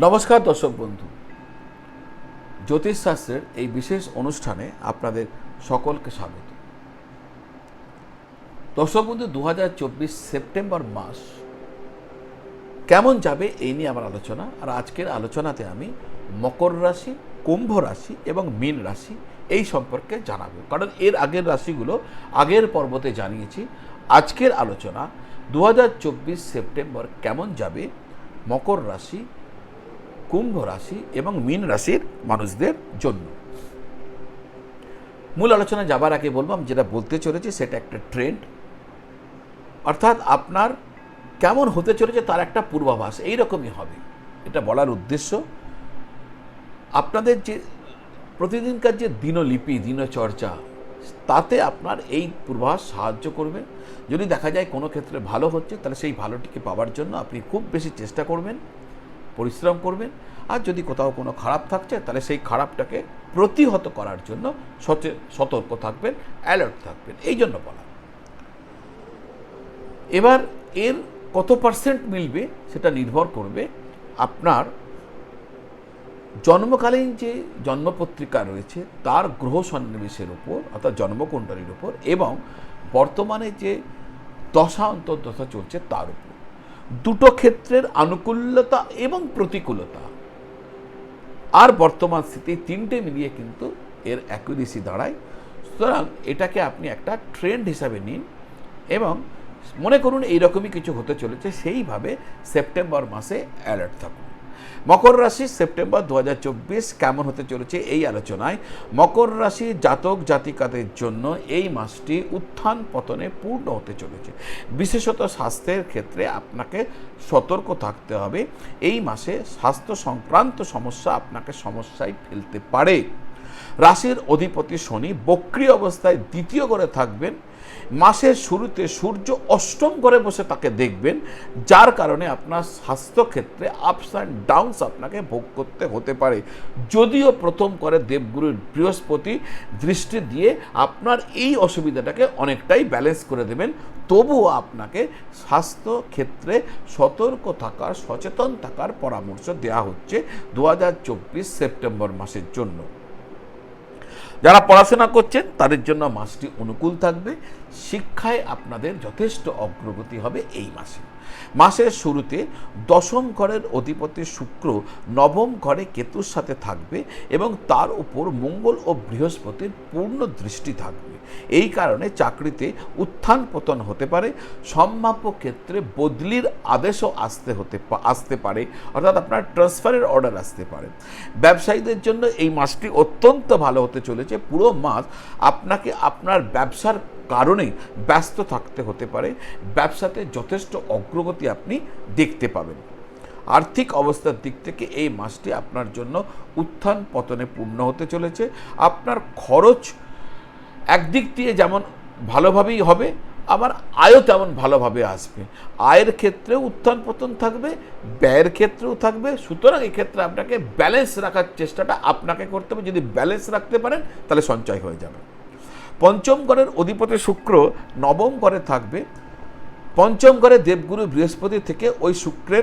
নমস্কার দর্শক বন্ধু। জ্যোতিষশাস্ত্রের এই বিশেষ অনুষ্ঠানে আপনাদের সকলকে স্বাগত। দর্শক বন্ধু দু হাজার চব্বিশ সেপ্টেম্বর মাস কেমন যাবে এই নিয়ে আমার আলোচনা? আর আজকের আলোচনাতে আমি মকর রাশি, কুম্ভ রাশি এবং মীন রাশি এই সম্পর্কে জানাব। কারণ এর আগের রাশিগুলো আগের পর্বতে জানিয়েছি। আজকের আলোচনা দু হাজার চব্বিশ সেপ্টেম্বর কেমন যাবে? মকর রাশি কুম্ভ রাশি এবং মীন রাশির মানুষদের জন্য। মূল আলোচনা যাবার আগে বলব, আমি যেটা বলতে চলেছি সেটা একটা ট্রেন্ড অর্থাৎ আপনার কেমন হতে চলেছে তার একটা পূর্বাভাস এই রকমই হবে। এটা বলার উদ্দেশ্য, আপনাদের যে প্রতিদিনকার যে দিনলিপি, দিনচর্চা, তাতে আপনার এই পূর্বাভাস সাহায্য করবে। যদি দেখা যায় কোনো ক্ষেত্রে ভালো হচ্ছে, তাহলে সেই ভালোটিকে পাওয়ার জন্য আপনি খুব বেশি চেষ্টা করবেন। পরিশ্রম করবেন। আর যদি কোথাও কোনো খারাপ থাকছে, তাহলে সেই খারাপটাকে প্রতিহত করার জন্য সতর্ক থাকবেন অ্যালার্ট থাকবেন। এই জন্য বলা। এবার এর কত পার্সেন্ট মিলবে সেটা নির্ভর করবে আপনার জন্মকালীন যে জন্মপত্রিকা রয়েছে, তার গ্রহ সন্নিবেশের উপর অর্থাৎ জন্মকুণ্ডলীর উপর এবং বর্তমানে যে দশা, অন্তর্দশা চলছে, তার উপর দুটো ক্ষেত্রের আনুকূল্যতা এবং প্রতিকূলতা। আর বর্তমান স্থিতি তিনটে মিলিয়ে কিন্তু এর অ্যাকুরেসি দাঁড়ায়। সুতরাং এটাকে আপনি একটা ট্রেন্ড হিসাবে নিন এবং মনে করুন এইরকমই কিছু হতে চলেছে, সেইভাবে সেপ্টেম্বর মাসে অ্যালার্ট থাকুন। মকর রাশি সেপ্টেম্বর দুহাজার চব্বিশ কেমন হতে চলেছে এই আলোচনায়? মকর রাশি জাতক জাতিকাদের জন্য এই মাসটি উত্থান পতনে পূর্ণ হতে চলেছে। বিশেষত স্বাস্থ্যের ক্ষেত্রে আপনাকে সতর্ক থাকতে হবে। এই মাসে স্বাস্থ্য সংক্রান্ত সমস্যা আপনাকে সমস্যায় ফেলতে পারে। রাশির অধিপতি শনি বক্রি অবস্থায় দ্বিতীয় করে থাকবেন। মাসের শুরুতে সূর্য অষ্টম করে বসে তাকে দেখবেন, যার কারণে আপনার স্বাস্থ্যক্ষেত্রে আপস অ্যান্ড ডাউনস আপনাকে ভোগ করতে হতে পারে। যদিও প্রথম করে দেবগুরুর বৃহস্পতি দৃষ্টি দিয়ে আপনার এই অসুবিধাটাকে অনেকটাই ব্যালেন্স করে দেবেন, তবুও আপনাকে স্বাস্থ্য ক্ষেত্রে সতর্ক থাকার, সচেতন থাকার পরামর্শ দেওয়া হচ্ছে দু হাজার চব্বিশ সেপ্টেম্বর মাসের জন্য। যারা পড়াশোনা করছেন, তাদের জন্য মাসটি অনুকূল থাকবে। শিক্ষায় আপনাদের যথেষ্ট অগ্রগতি হবে এই মাসে। মাসের শুরুতে দশম ঘরের অধিপতি শুক্র নবম ঘরে কেতুর সাথে থাকবে এবং তার উপর মঙ্গল ও বৃহস্পতির পূর্ণ দৃষ্টি থাকবে। এই কারণে চাকরিতে উত্থান পতন হতে পারে, সম্ভাব্য ক্ষেত্রে বদলির আদেশও আসতে হতে আসতে পারে, অর্থাৎ আপনার ট্রান্সফারের অর্ডার আসতে পারে। ব্যবসায়ীদের জন্য এই মাসটি অত্যন্ত ভালো হতে চলেছে। পুরো মাস আপনাকে আপনার ব্যবসার কারণে ব্যস্ত থাকতে হতে পারে। ব্যবসাতে যথেষ্ট অগ্রগতি আপনি দেখতে পাবেন। আর্থিক অবস্থার দিক থেকে এই মাসটি আপনার জন্য উত্থান পতনে পূর্ণ হতে চলেছে। আপনার খরচ একদিক দিয়ে যেমন ভালোভাবেই হবে আবার আয়ও তেমন ভালোভাবে আসবে। আয়ের ক্ষেত্রেও উত্থান পতন থাকবে, ব্যয়ের ক্ষেত্রেও থাকবে। সুতরাং এক্ষেত্রে আপনাকে ব্যালেন্স রাখার চেষ্টাটা আপনাকে করতে হবে। যদি ব্যালেন্স রাখতে পারেন, তাহলে সঞ্চয় হয়ে যাবে। পঞ্চম ঘরের অধিপতি শুক্র নবম ঘরে থাকবে। পঞ্চম ঘরে দেবগুরু বৃহস্পতি থেকে ওই শুক্রের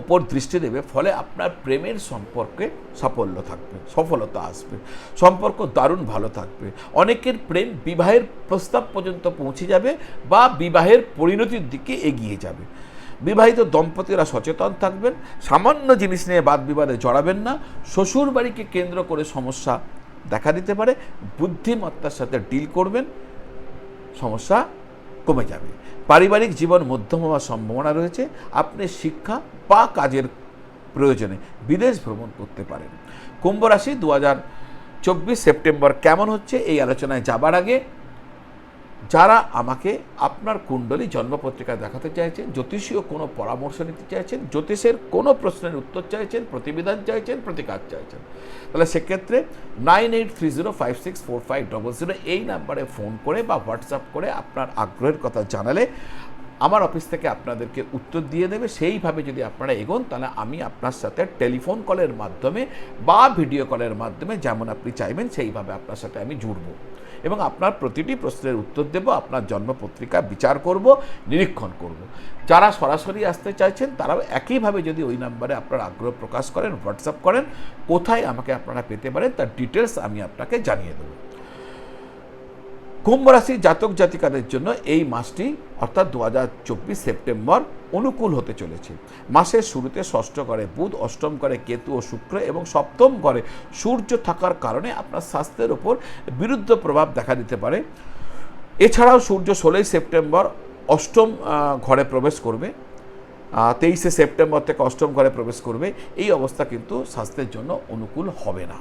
ওপর দৃষ্টি দেবে, ফলে আপনার প্রেমের সম্পর্কে সাফল্য থাকবে, সফলতা আসবে, সম্পর্ক দারুণ ভালো থাকবে। অনেকের প্রেম বিবাহের প্রস্তাব পর্যন্ত পৌঁছে যাবে বা বিবাহের পরিণতির দিকে এগিয়ে যাবে। বিবাহিত দম্পতিরা সচেতন থাকবেন, সামান্য জিনিস নিয়ে বাদ বিবাদে জড়াবেন না শ্বশুর বাড়িকে কেন্দ্র করে সমস্যা দেখা দিতে পারে, বুদ্ধিমত্তার সাথে ডিল করবেন, সমস্যা কমে যাবে। পারিবারিক জীবন মধ্যম হওয়ার সম্ভাবনা রয়েছে। আপনি শিক্ষা বা কাজের প্রয়োজনে বিদেশ ভ্রমণ করতে পারেন। কুম্ভ রাশি দু চব্বিশ সেপ্টেম্বর কেমন হচ্ছে এই আলোচনায় যাবার আগে যারা আমাকে আপনার কুণ্ডলী জন্মপত্রিকা দেখাতে চাইছেন, জ্যোতিষীয় কোনো পরামর্শ নিতে চাইছেন, জ্যোতিষের কোনো প্রশ্নের উত্তর চাইছেন প্রতিবিধান চাইছেন, প্রতিকার চাইছেন, তাহলে সেক্ষেত্রে nine eight three zero five six four five double zero এই নাম্বারে ফোন করে বা হোয়াটসঅ্যাপ করে আপনার আগ্রহের কথা জানালে আমার অফিস থেকে আপনাদেরকে উত্তর দিয়ে দেবে। সেইভাবে যদি আপনারা এগোন, তাহলে আমি আপনার সাথে টেলিফোন কলের মাধ্যমে বা ভিডিও কলের মাধ্যমে যেমন আপনি চাইবেন, সেইভাবে আপনার সাথে আমি জুড়ব। এবং আপনার প্রতিটি প্রশ্নের উত্তর দেব, আপনার জন্মপত্রিকা বিচার করব, নিরীক্ষণ করব। যারা সরাসরি আসতে চাইছেন, তারাও একইভাবে যদি ওই নাম্বারে আপনার আগ্রহ প্রকাশ করেন হোয়াটসঅ্যাপ করেন, কোথায় আমাকে আপনারা পেতে পারেন, তার ডিটেলস আমি আপনাকে জানিয়ে দেবো। কুম্ভ রাশির জাতক জাতিকাদের জন্য এই মাসটি অর্থাৎ দু হাজার চব্বিশ সেপ্টেম্বর অনুকূল হতে চলেছে। মাসের শুরুতে ষষ্ঠ করে বুধ, অষ্টম করে কেতু ও শুক্র এবং সপ্তম করে সূর্য থাকার কারণে আপনার স্বাস্থ্যের ওপর বিরুদ্ধ প্রভাব দেখা দিতে পারে। এছাড়াও সূর্য ষোলোই সেপ্টেম্বর অষ্টম ঘরে প্রবেশ করবে। তেইশে সেপ্টেম্বর থেকে অষ্টম ঘরে প্রবেশ করবে। এই অবস্থা কিন্তু স্বাস্থ্যের জন্য অনুকূল হবে না।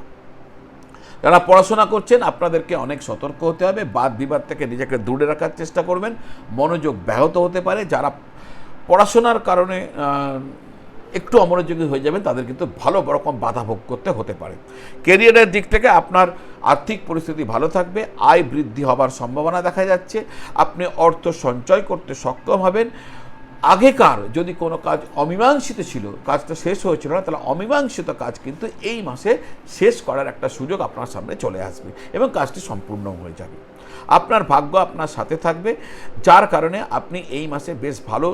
যারা পড়াশোনা করছেন, আপনাদেরকে অনেক সতর্ক হতে হবে। বাদ বিবাদ থেকে নিজেকে দূরে রাখার চেষ্টা করবেন। মনোযোগ ব্যাহত হতে পারে। যারা পড়াশোনার কারণে একটু অমনোযোগী হয়ে যাবেন, তাদের কিন্তু ভালো রকম বাধা ভোগ করতে হতে পারে। কেরিয়ারের দিক থেকে আপনার আর্থিক পরিস্থিতি ভালো থাকবে, আয় বৃদ্ধি হবার সম্ভাবনা দেখা যাচ্ছে। আপনি অর্থ সঞ্চয় করতে সক্ষম হবেন। আগেকার যদি কোনো কাজ অমীমাংসিত ছিল, কাজটা শেষ হয়েছিল না, তাহলে অমীমাংসিত কাজ কিন্তু এই মাসে শেষ করার একটা সুযোগ আপনার সামনে চলে আসবে এবং কাজটি সম্পূর্ণ হয়ে যাবে। আপনার ভাগ্য আপনার সাথে থাকবে, যার কারণে আপনি এই মাসে বেশ ভালো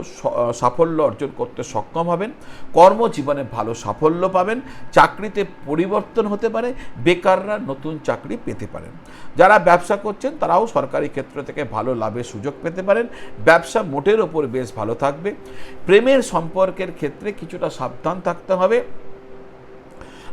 সাফল্য অর্জন করতে সক্ষম হবেন, কর্মজীবনে ভালো সাফল্য পাবেন, চাকরিতে পরিবর্তন হতে পারে, বেকাররা নতুন চাকরি পেতে পারেন। যারা ব্যবসা করছেন তারাও সরকারি ক্ষেত্র থেকে ভালো লাভের সুযোগ পেতে পারেন, ব্যবসা মোটের ওপর বেশ ভালো থাকবে। প্রেমের সম্পর্কের ক্ষেত্রে কিছুটা সাবধান থাকতে হবে।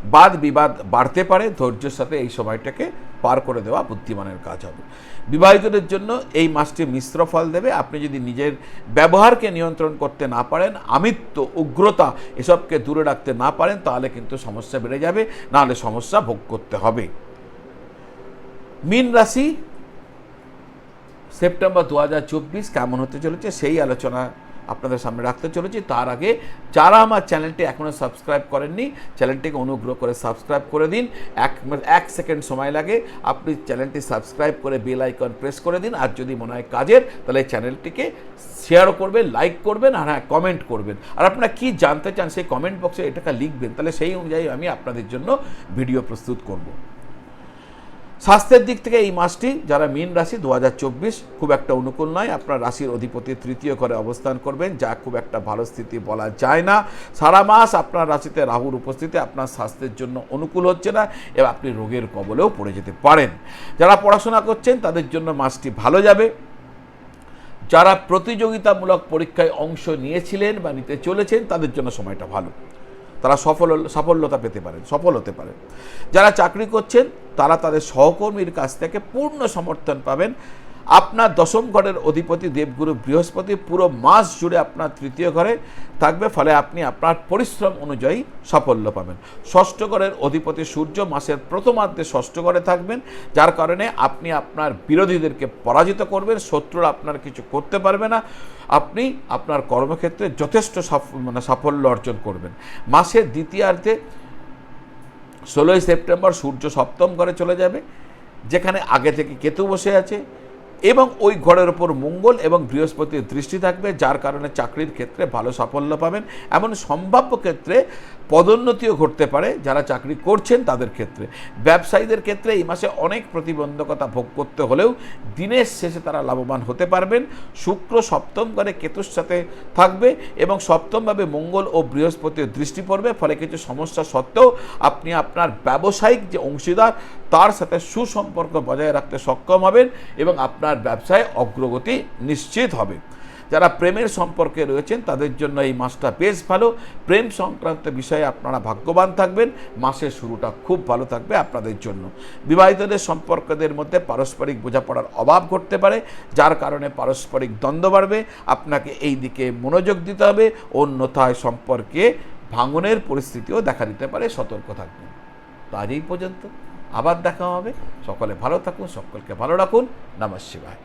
বাদ বিবাদ বাড়তে পারে, ধৈর্যের সাথে এই সময়টাকে পার করে দেওয়া বুদ্ধিমানের কাজ হবে। বিবাহিতদের জন্য এই মাসটি মিশ্র ফল দেবে। আপনি যদি নিজের ব্যবহারকে নিয়ন্ত্রণ করতে না পারেন, আমিত্ব, উগ্রতা এসবকে দূরে রাখতে না পারেন, তাহলে কিন্তু সমস্যা বেড়ে যাবে। নাহলে সমস্যা ভোগ করতে হবে। মীন রাশি, সেপ্টেম্বর দু হাজার চব্বিশ কেমন হতে চলেছে সেই আলোচনা আপনাদের সামনে রাখতে চলেছি। তার আগে যারা আমার চ্যানেলটি এখনও সাবস্ক্রাইব করেননি, চ্যানেলটিকে অনুগ্রহ করে সাবস্ক্রাইব করে দিন। এক এক সেকেন্ড সময় লাগে। আপনি চ্যানেলটি সাবস্ক্রাইব করে বেল আইকন প্রেস করে দিন। আর যদি মনে হয় কাজের, তাহলে চ্যানেলটিকে শেয়ার করবেন, লাইক করবেন, আর হ্যাঁ কমেন্ট করবেন। আর আপনারা কী জানতে চান সেই কমেন্ট বক্সে এটাকে লিখবেন, তাহলে সেই অনুযায়ী আমি আপনাদের জন্য ভিডিও প্রস্তুত করব। স্বাস্থ্যের দিক থেকে এই মাসটি যারা মীন রাশি দু হাজার চব্বিশ খুব একটা অনুকূল নয়। আপনার রাশির অধিপতি তৃতীয় ঘরে অবস্থান করবেন, যা খুব একটা ভালো স্থিতি বলা যায় না। সারা মাস আপনার রাশিতে রাহুর উপস্থিতি আপনার স্বাস্থ্যের জন্য অনুকূল হচ্ছে না এবং আপনি রোগের কবলেও পড়ে যেতে পারেন। যারা পড়াশোনা করছেন, তাদের জন্য মাসটি ভালো যাবে। যারা প্রতিযোগিতামূলক পরীক্ষায় অংশ নিয়েছিলেন বা নিতে চলেছেন, তাদের জন্য সময়টা ভালো। তারা সফল, সাফল্যতা পেতে পারেন, সফল হতে পারেন। যারা চাকরি করছেন, তারা তাদের সহকর্মীর কাছ থেকে পূর্ণ সমর্থন পাবেন। আপনার দশম ঘরের অধিপতি দেবগুরু বৃহস্পতি পুরো মাস জুড়ে আপনার তৃতীয় ঘরে থাকবে, ফলে আপনি আপনার পরিশ্রম অনুযায়ী সাফল্য পাবেন। ষষ্ঠ ঘরের অধিপতি সূর্য মাসের প্রথমার্ধে ষষ্ঠ ঘরে থাকবেন, যার কারণে আপনি আপনার বিরোধীদেরকে পরাজিত করবেন, শত্রুরা আপনার কিছু করতে পারবে না, আপনি আপনার কর্মক্ষেত্রে যথেষ্ট মানে সাফল্য অর্জন করবেন। মাসের দ্বিতীয়ার্ধে ষোলোই সেপ্টেম্বর সূর্য সপ্তম ঘরে চলে যাবে, যেখানে আগে থেকে কেতু বসে আছে এবং ওই ঘরের ওপর মঙ্গল এবং বৃহস্পতির দৃষ্টি থাকবে, যার কারণে চাকরির ক্ষেত্রে ভালো সাফল্য পাবেন। এমন সম্ভাব্য ক্ষেত্রে পদোন্নতিও ঘটতে পারে যারা চাকরি করছেন তাদের ক্ষেত্রে। ব্যবসায়ীদের ক্ষেত্রে এই মাসে অনেক প্রতিবন্ধকতা ভোগ করতে হলেও দিনের শেষে তারা লাভবান হতে পারবেন। শুক্র সপ্তম ঘরে কেতুর সাথে থাকবে এবং সপ্তমভাবে মঙ্গল ও বৃহস্পতির দৃষ্টি পড়বে, ফলে কিছু সমস্যা সত্ত্বেও আপনি আপনার ব্যবসায়িক যে অংশীদার তার সাথে সুসম্পর্ক বজায় রাখতে সক্ষম হবেন এবং আপনার ব্যবসায় অগ্রগতি নিশ্চিত হবে। যারা প্রেমের সম্পর্কে রয়েছেন, তাদের জন্য এই মাসটা বেশ ভালো। প্রেম সংক্রান্ত বিষয়ে আপনারা ভাগ্যবান থাকবেন। মাসের শুরুটা খুব ভালো থাকবে আপনাদের জন্য। বিবাহিতদের সম্পর্কদের মধ্যে পারস্পরিক বোঝাপড়ার অভাব ঘটতে পারে, যার কারণে পারস্পরিক দ্বন্দ্ব বাড়বে। আপনাকে এই দিকে মনোযোগ দিতে হবে। অন্যথায় সম্পর্কে ভাঙনের পরিস্থিতিও দেখা দিতে পারে। সতর্ক থাকবেন। তো আজ এই পর্যন্ত। আবার দেখা হবে। সকলে ভালো থাকুন সকলকে ভালো রাখুন। নমঃ শিবায়।